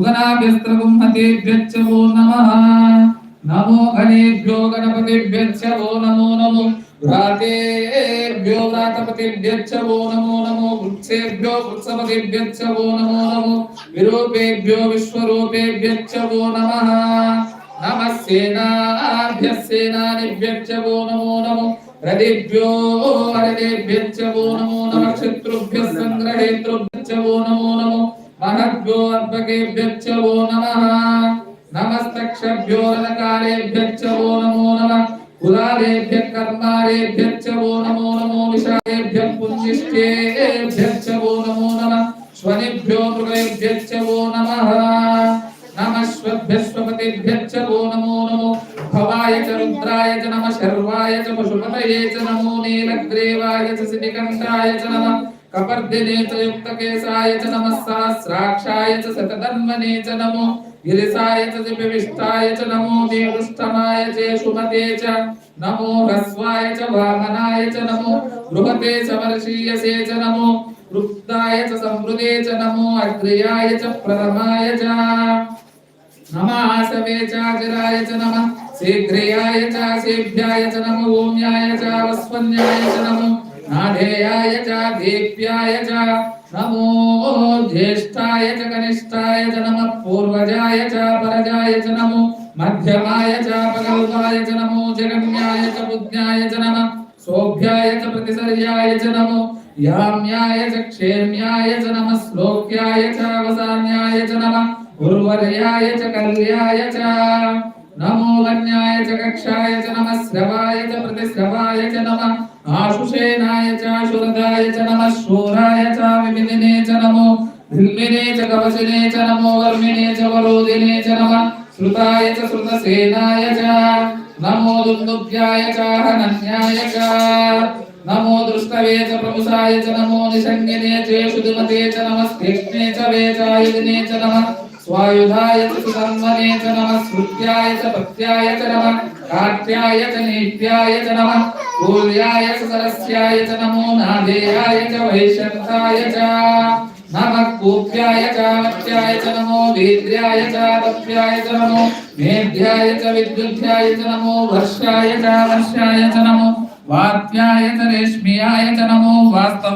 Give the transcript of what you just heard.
ఉగనాభ్యస్త్రబ్రహ్మతేభ్యచ్చ ఓ నమ. నమో గణేభ్యో గణపతిభ్యచ్చ ఓ నమో నమో. వ్రాతేభ్యో వ్రాతపతిభ్యచ్చ ఓ నమో నమో. వృక్షేభ్యో వృక్షపతిభ్యచ్చ ఓ నమో నమో. విరూపేభ్యో విశ్వరూపేభ్యచ్చ నమ. నమ నమో. నమో హృదిభ్యో హరిదేభ్యచ్చ నమో నమ. శత్రుభ్య సంగ్రహేతృభ్యచ్చ నమో నమో. महद्भ्यो अर्भकेभ्यश्च वो नमः नमस्तक्षभ्यो रनकालेभ्यश्च वो नमो नमः कुलालेभ्यः कर्मालेभ्यश्च वो नमो नमो विशालेभ्यः पुण्यश्चेभ्यश्च वो नमो नमः स्वनिभ्यो मृगेभ्यश्च वो नमः नमः स्वभ्यस्वपतिभ्यश्च वो नमो नमो भवाय च रुद्राय च नमः शर्वाय च पशुपतये च नमो नीलग्रीवाय च सिनिकण्ठाय च नमः कपर्दिने च युक्तकेशाय च नमः सहस्राक्षाय च शतधन्वने च नमो गिरिसाय च विविष्टाय च नमो देवुष्टमाय च सुमते च नमो ह्रस्वाय च वामनाय च नमो बृहते च वर्षीयसे च नमो वृत्ताय च संवृते च नमो अग्र्याय च प्रथमाय च नमासवे चाचिराय च नमः शीघ्रियाय च सेभ्याय च नमो ओम्याय च वस्वन्याय च नमो नाधेयाय च दीप्याय च नमो ज्येष्ठाय च कनिष्ठाय च नमः पूर्वजाय च परजाय च नमो मध्यमाय च पगल्वाय च नमो जगन्याय च बुद्ध्याय च नमः सोभ्याय च प्रतिसर्याय च नमो याम्याय च क्षेम्याय च नमः श्लोक्याय च वसान्याय च नमः उर्वर्याय च कल्याय च नमो वन्याय च कक्षाय च नमः श्रवाय च प्रतिश्रवाय च नमः। आशुषेणाय च शुरदाय च, नमः। शूराय च विमिदिने च, नमो। धिल्मिने च, कवचिने च, नमो। वर्मिणे च वरोदिने च, नमः। श्रुताय च, श्रुतसेनाय च, नमो दुन्दुभ्याय च, हनन्याय च, नमो दृष्टवे च प्रमुसाय च, नमो निषङ्गिने च शुदिमते च नमस्तेक्ष्णे च वेचायुधिने च, नमः। स्वायुधाय च सुधन्वने च, नमः। श्रुत्याय च भक्त्याय च, नमः। काट्याय च, नीत्याय च, नमः। कूल्याय च सरस्याय च नमो नादेयाय च वैशन्ताय च नमः कूप्याय च वत्याय च नमो वीद्र्याय च तप्याय च नमो मेध्याय च विद्युध्याय च नमो वर्षाय च वर्षाय च नमो वात्याय च रेश्म्याय च नमो वास्तव